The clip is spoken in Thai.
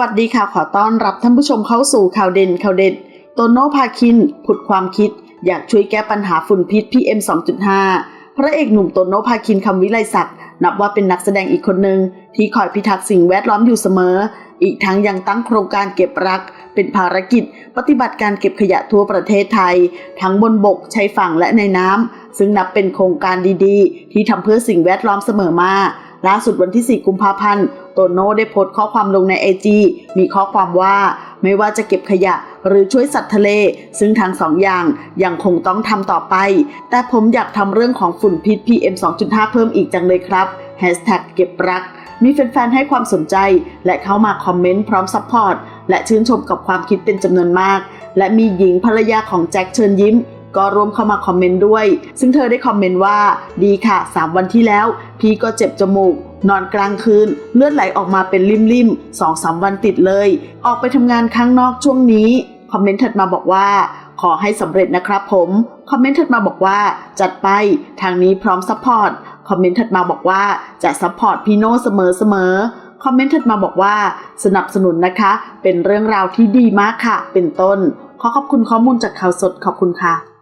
วัสดีค่ะ ขอต้อนรับท่านผู้ชมเข้าสู่ข่าวเด่นข่าวเด็ดโตโน่พาคินผุดความคิด อยากช่วยแก้ปัญหาฝุ่นพิษ PM 2.5 พระเอกหนุ่มโตโน่พาคินคำวิไลศักดิ์นับว่าเป็นนักแสดงอีกคนหนึ่งที่คอยพิทักษ์สิ่งแวดล้อมอยู่เสมอ อีกทั้งยังตั้งโครงการเก็บรัก เป็นภารกิจ ปฏิบัติการเก็บขยะทั่วประเทศไทย ทั้งบนบกชายฝั่งและในน้ำซึ่งนับเป็นโครงการดีๆ ที่ทำเพื่อสิ่งแวดล้อมเสมอมา ล่าสุดวันที่ 4 กุมภาพันธ์ โตโน่ได้โพสต์ข้อความลงในไอจีมีข้อความว่าไม่ว่าจะเก็บขยะหรือช่วยสัตว์ทะเล ซึ่งทั้งสองอย่างยังคงต้องทำต่อไป แต่ผมอยากทำเรื่องของฝุ่นพิษ PM 2.5 เพิ่มอีกจังเลยครับ Hashtag เก็บรัก มีแฟนๆให้ความสนใจ และเข้ามาคอมเมนต์พร้อมซัพพอร์ตและชื่นชมกับความคิดเป็นจำนวนมาก และมีหญิงภรรยาของแจ็คเชิญยิ้ม ก็ร่วมเข้ามาคอมเมนต์ด้วย ซึ่งเธอได้คอมเมนต์ว่าดีค่ะ 3 วันที่แล้ว พี่ก็เจ็บจมูก นอนกลางคืน เลือดไหลออกมาเป็นริมๆสองสามวันติดเลย ออกไปทำงานข้างนอกช่วงนี้ คอมเมนต์ถัดมาบอกว่าขอให้สำเร็จนะครับผม คอมเมนต์ถัดมาบอกว่า จัดไปทางนี้พร้อมซัพพอร์ต คอมเมนต์ถัดมาบอกว่าจะซัพพอร์ตพี่โน่เสมอเสมอคอมเมนต์ถัดมาบอกว่าสนับสนุนนะคะ เป็นเรื่องราวที่ดีมากค่ะ เป็นต้น ขอขอบคุณข้อมูลจากข่าวสดขอบคุณค่ะ